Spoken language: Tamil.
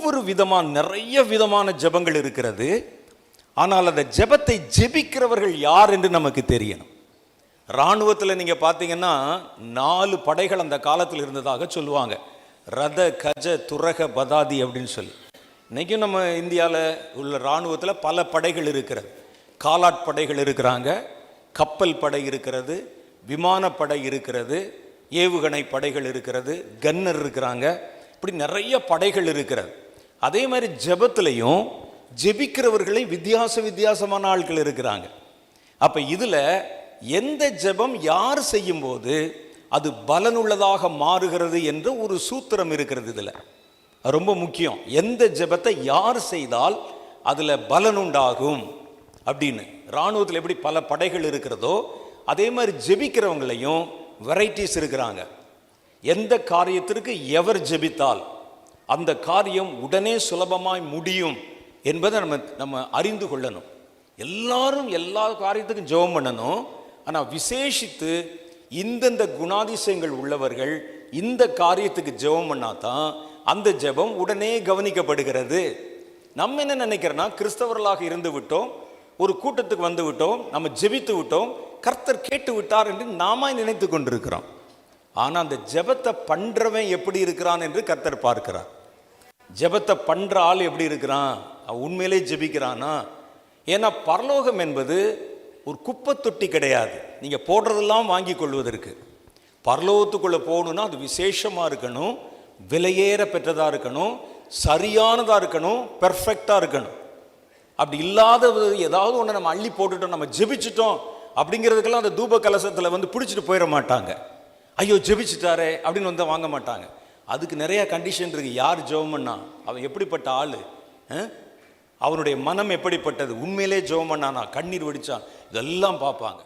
ஒவ்வொரு விதமான நிறைய விதமான ஜெபங்கள் இருக்கிறது. ஆனால் அந்த ஜெபத்தை ஜெபிக்கிறவர்கள் யார் என்று நமக்கு தெரியணும். இராணுவத்தில் நீங்கள் பார்த்தீங்கன்னா நாலு படைகள் அந்த காலத்தில் இருந்ததாக சொல்லுவாங்க. ரத கஜ துரக பதாதி அப்படின்னு சொல்லி. இன்றைக்கும் நம்ம இந்தியாவில் உள்ள இராணுவத்தில் பல படைகள் இருக்கிறது. காலாட்படைகள் இருக்கிறாங்க கப்பல் படை இருக்கிறது விமானப்படை இருக்கிறது ஏவுகணை படைகள் இருக்கிறது கன்னர் இருக்கிறாங்க. இப்படி நிறைய படைகள் இருக்கிறது. அதே மாதிரி ஜெபத்திலையும் ஜெபிக்கிறவர்களை வித்தியாச வித்தியாசமான ஆட்கள் இருக்கிறாங்க. அப்போ இதில் எந்த ஜெபம் யார் செய்யும்போது அது பலனுள்ளதாக மாறுகிறது என்ற ஒரு சூத்திரம் இருக்கிறது இதில். ரொம்ப முக்கியம். எந்த ஜெபத்தை யார் செய்தால் அதில் பலன் உண்டாகும் அப்படின்னு. இராணுவத்தில் எப்படி பல படைகள் இருக்கிறதோ அதே மாதிரி ஜெபிக்கிறவங்களையும் வெரைட்டிஸ் இருக்கிறாங்க. எந்த காரியத்திற்கு எவர் ஜெபித்தால் அந்த காரியம் உடனே சுலபமாய் முடியும் என்பதை நம்ம நம்ம அறிந்து கொள்ளணும். எல்லாரும் எல்லா காரியத்துக்கும் ஜெபம் பண்ணணும். ஆனால் விசேஷித்து இந்தந்த குணாதிசயங்கள் உள்ளவர்கள் இந்த காரியத்துக்கு ஜெபம் பண்ணாதான் அந்த ஜெபம் உடனே கவனிக்கப்படுகிறது. நம்ம என்ன நினைக்கிறோன்னா கிறிஸ்தவர்களாக இருந்து விட்டோம் ஒரு கூட்டத்துக்கு வந்து விட்டோம் நம்ம ஜெபித்து விட்டோம் கர்த்தர் கேட்டு விட்டார் என்று நாம நினைத்து கொண்டிருக்கிறோம். ஆனால் அந்த ஜெபத்தை பண்ணுறவன் எப்படி இருக்கிறான் என்று கர்த்தர் பார்க்கிறார். ஜெபத்தை பண்ணுற ஆள் எப்படி இருக்கிறான்? அவன் உண்மையிலே ஜெபிக்கிறானா? ஏன்னா பரலோகம் என்பது ஒரு குப்பை தொட்டி கிடையாது. நீங்கள் போடுறதெல்லாம் வாங்கி கொள்வதற்கு. பரலோகத்துக்குள்ளே போகணுன்னா அது விசேஷமாக இருக்கணும் விலையேற பெற்றதாக இருக்கணும் சரியானதாக இருக்கணும் பெர்ஃபெக்டாக இருக்கணும். அப்படி இல்லாத ஏதாவது ஒன்று நம்ம அள்ளி போட்டுட்டோம் நம்ம ஜெபிச்சிட்டோம் அப்படிங்கிறதுக்கெல்லாம் அந்த தூப கலசத்தில் வந்து பிடிச்சிட்டு போயிட மாட்டாங்க. ஐயோ ஜெபிச்சிட்டாரே அப்படின்னு வந்து வாங்க மாட்டாங்க. அதுக்கு நிறையா கண்டிஷன் இருக்குது யார் ஜெபம் அவன் எப்படிப்பட்ட ஆள்? அவனுடைய மனம் எப்படிப்பட்டது? உண்மையிலே ஜெபம் பண்ணானா? கண்ணீர் வடித்தான் இதெல்லாம் பார்ப்பாங்க.